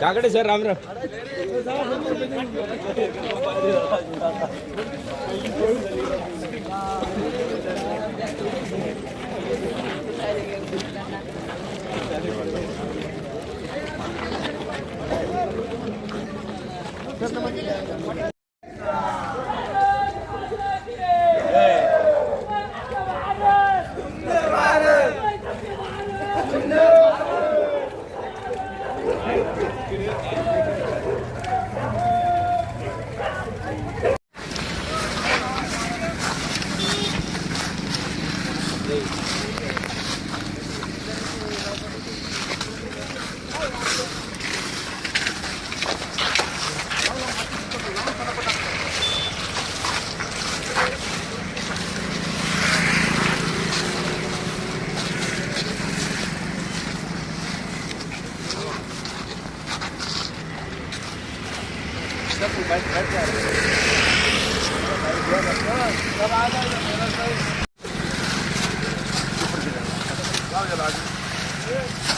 Kakade sir Ram Ram. जाऊ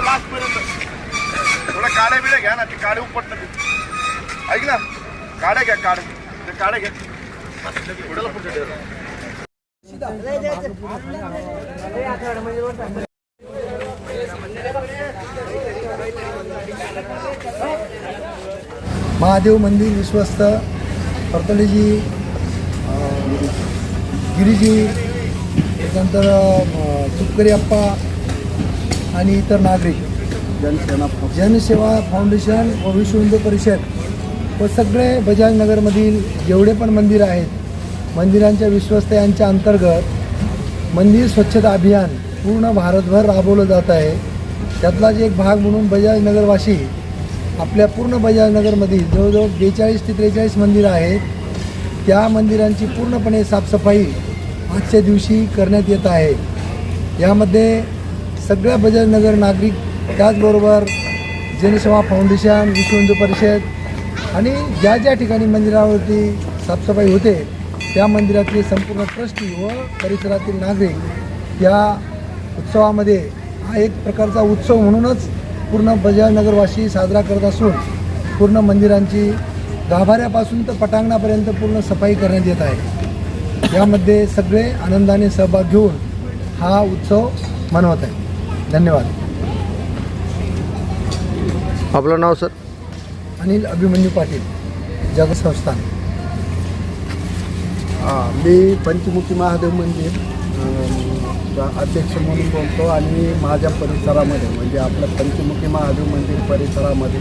Last पर्यंत थोडं काड्या बिड्या घ्या ना ते काडे उपटतात ऐक ना काड्या घ्या काड्या ते काड्या घ्या पुढे पुढे महादेव मंदिर विश्वस्त परतळेजी गिरीजी त्यानंतर अं, तुपकरी अप्पा आणि इतर नागरिक. जनसेवा फाउंडेशन व विश्व हिंदू परिषद व सगळे बजाज नगरमधील जेवढे पण मंदिर आहेत मंदिरांच्या विश्वस्त यांच्या अंतर्गत मंदिर स्वच्छता अभियान पूर्ण भारतभर राबवलं जात आहे. त्यातलाच एक भाग म्हणून बजाज नगरवासी आपल्या पूर्ण बजाज जवळजवळ बेचाळीस ते त्रेचाळीस मंदिरं आहेत. त्या मंदिरांची पूर्णपणे साफसफाई आजच्या दिवशी करण्यात येत आहे. यामध्ये सगळ्या बजाजनगर नागरिक त्याचबरोबर जनसेवा फाउंडेशन विश्व हिंदू परिषद आणि ज्या ज्या ठिकाणी मंदिरावरती साफसफाई होते त्या मंदिरातले संपूर्ण ट्रस्टी व परिसरातील नागरिक या उत्सवामध्ये हा एक प्रकारचा उत्सव म्हणूनच पूर्ण बजाज नगरवासी साजरा करत असून पूर्ण मंदिरांची गाभाऱ्यापासून तर पटांगणापर्यंत पूर्ण सफाई करण्यात येत आहे. यामध्ये सगळे आनंदाने सहभाग घेऊन हा उत्सव मनवत आहे. धन्यवाद. आपलं नाव सर? अनिल अभिमन्यू पाटील जगसंस्थान मी पंचमुखी महादेव मंदिर अध्यक्ष म्हणून बोलतो आणि माझ्या परिसरामध्ये म्हणजे आपल्या पंचमुखी महादेव मंदिर परिसरामध्ये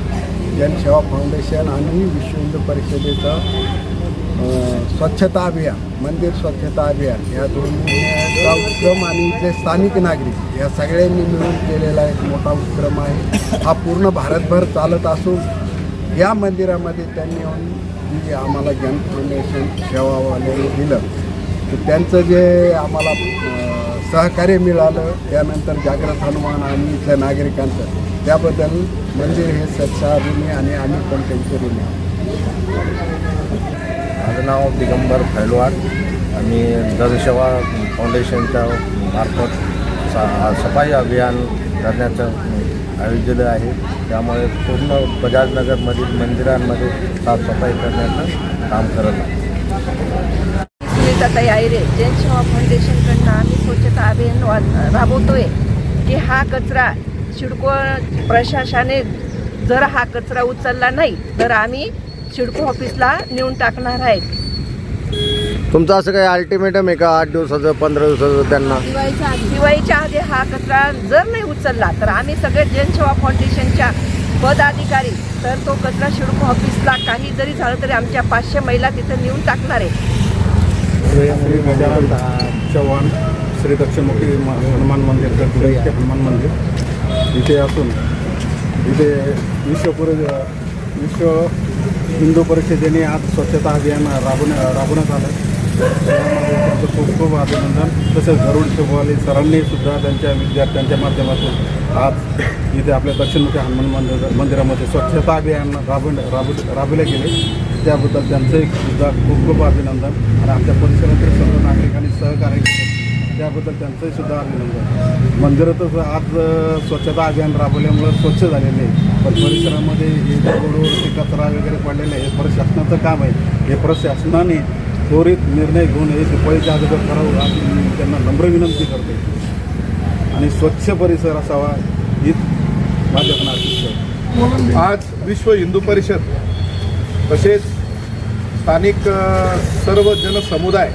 जनसेवा फाउंडेशन आणि विश्व हिंदू परिषदेचं स्वच्छता अभियान मंदिर स्वच्छता अभियान या दोन्हीचा उपक्रम आणि जे स्थानिक नागरिक या सगळ्यांनी मिळून केलेला एक मोठा उपक्रम आहे. हा पूर्ण भारतभर चालत असून या मंदिरामध्ये त्यांनी येऊन जी आम्हाला जन फाउंडेशन सेवावाल्यांनी दिलं तर त्यांचं जे आम्हाला सहकार्य मिळालं त्यानंतर जागृत हनुमान आणि इथल्या नागरिकांचं त्याबद्दल मंदिर हे सत्साऋणी आणि आम्ही पण त्यांचे ऋणी माझं नाव दिगंबर फैलवार. आम्ही जनसेवा फाउंडेशनच्या मार्फत सा सफाई अभियान करण्याचं आयोजन आहे. त्यामुळे पूर्ण बजाजनगरमधील मंदिरांमध्ये साफसफाई करण्याचं काम करत आहे सुनीताताई आयरे जनसेवा फाउंडेशनकडनं आम्ही स्वच्छता अभियान राबवतोय की हा कचरा सिडको प्रशासनाने जर हा कचरा उचलला नाही तर आम्ही सिडको ऑफिसला नेऊन टाकणार आहेत. तुमचं असं काही अल्टिमेटम आहे का? आठ दिवसाचं पंधरा दिवसाचं त्यांना? दिवाळीच्या आधी. हा कचरा जर नाही उचलला तर आम्ही सगळे जनसेवा फाउंडेशनच्या पदाधिकारी तर तो कचरा सिडको ऑफिसला काही जरी झालं तरी आमच्या पाचशे महिला तिथं नेऊन टाकणार आहे. श्री गजानन चव्हाण श्री दक्षिणमुखी हनुमान मंदिर गडचिरोली हनुमान मंदिर. इथे असून इथे विश्वपुर विश्व हिंदू परिषदेने आज स्वच्छता अभियान राबवण्या राबवण्यात आलं. त्यामध्ये त्यांचं खूप खूप अभिनंदन. तसेच गरुड शिववाले सरांनी सुद्धा त्यांच्या विद्यार्थ्यांच्या माध्यमातून आज इथे आपल्या दक्षिणमुखी हनुमान मंदिर मंदिरामध्ये स्वच्छता अभियान राबवण्या राबव राबवले गेले. त्याबद्दल त्यांचंही सुद्धा खूप खूप अभिनंदन. आणि आमच्या परिसरातील सर्व नागरिकांनी सहकार्य केलं त्याबद्दल त्यांचंही सुद्धा अभिनंदन. मंदिरातच आज स्वच्छता अभियान राबवल्यामुळं स्वच्छ झालेले आहे. पण परिसरामध्ये हे दगडवरती कचरा वगैरे पडलेले आहे हे प्रशासनाचं काम आहे. हे प्रशासनाने त्वरित निर्णय घेऊन हे दुपारीच्या अगोदर करावं अशी मी त्यांना नम्र विनंती करते आणि स्वच्छ परिसर असावा हीच माझ्याकडून अपेक्षा आज विश्व हिंदू परिषद तसेच स्थानिक सर्व जनसमुदाय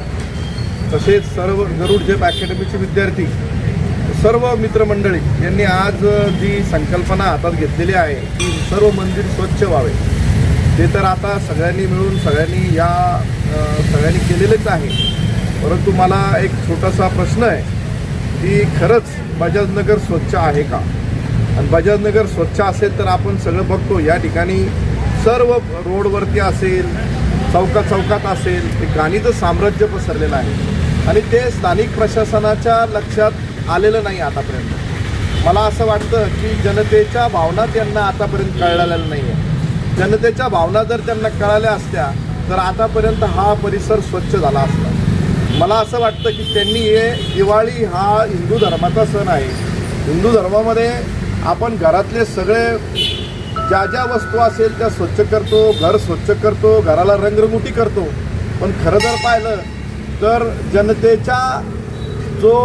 तसेच सर्व गरुड जेप अकॅडमीचे विद्यार्थी सर्व मित्रमंडळी यांनी आज जी संकल्पना हातात घेतलेली आहे की सर्व मंदिर स्वच्छ व्हावे. ते तर आता सगळ्यांनी मिळून सगळ्यांनी या सगळ्यांनी केलेलेच आहे. परंतु मला एक छोटासा प्रश्न आहे की खरंच बजाजनगर स्वच्छ आहे का? आणि बजाजनगर स्वच्छ असेल तर आपण सगळं बघतो या ठिकाणी सर्व रोडवरती असेल चौकात चौकात असेल ते गाणीचं साम्राज्य पसरलेलं आहे. आणि ते स्थानिक प्रशासनाच्या लक्षात आलेलं नाही आतापर्यंत. मला असं वाटतं की जनतेच्या भावना त्यांना आतापर्यंत कळलेल्या नाही आहे जनतेच्या भावना जर त्यांना कळाल्या असत्या तर आतापर्यंत हा परिसर स्वच्छ झाला असता. मला असं वाटतं की त्यांनी हे दिवाळी हा हिंदू धर्माचा सण आहे. हिंदू धर्मामध्ये आपण घरातले सगळे ज्या ज्या वस्तू असेल त्या स्वच्छ करतो घर स्वच्छ करतो घराला रंगरंगोटी करतो. पण खरं जर पाहिलं तर जनतेच्या जो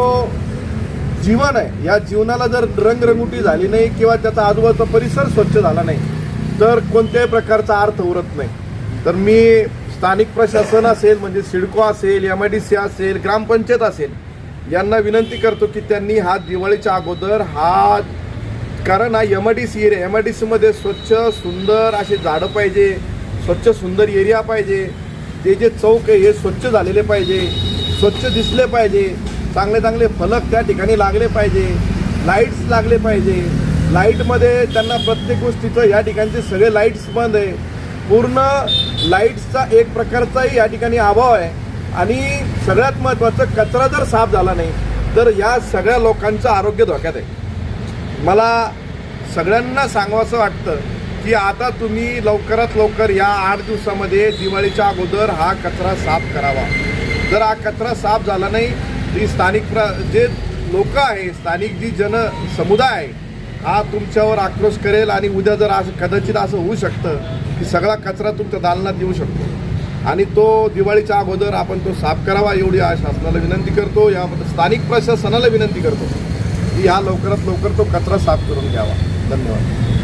जीवन आहे या जीवनाला जर रंगरंगोटी झाली नाही किंवा त्याचा आजूबाजूचा परिसर स्वच्छ झाला नाही तर कोणत्याही प्रकारचा अर्थ उरत नाही. तर मी स्थानिक प्रशासन असेल म्हणजे सिडको असेल एम आय डी सी असेल ग्रामपंचायत असेल यांना विनंती करतो की त्यांनी हा दिवाळीच्या अगोदर हा कारण हा M I D C area M I D सीमध्ये स्वच्छ सुंदर असे झाडं पाहिजे स्वच्छ सुंदर एरिया पाहिजे. ते जे चौक आहे हे स्वच्छ झालेले पाहिजे स्वच्छ दिसले पाहिजे. चांगले चांगले फलक त्या ठिकाणी लागले पाहिजे. लाईट्स लागले पाहिजे. लाईटमध्ये त्यांना प्रत्येक गोष्टीचं या ठिकाणचे सगळे लाईट्स बंद आहे. पूर्ण लाईट्सचा एक प्रकारचाही या ठिकाणी अभाव आहे. आणि सगळ्यात महत्त्वाचं कचरा जर साफ झाला नाही तर या सगळ्या लोकांचं आरोग्य धोक्यात आहे. मला सगळ्यांना सांगावंसं वाटतं की आता तुम्ही लवकरात लवकर या आठ दिवसामध्ये दिवाळीच्या अगोदर हा कचरा साफ करावा. जर हा कचरा साफ झाला नाही जी स्थानिक प्र जे लोक आहे स्थानिक जी जन समुदाय आहे हा तुमच्यावर आक्रोश करेल आणि उद्या जर असं कदाचित असं होऊ शकतं की सगळा कचरा तुमच्या दालनात येऊ शकतो. आणि तो दिवाळीच्या अगोदर आपण तो साफ करावा एवढी शासनाला विनंती करतो या स्थानिक प्रशासनाला विनंती करतो. की हा लवकरात लवकर तो कचरा साफ करून घ्यावा. धन्यवाद.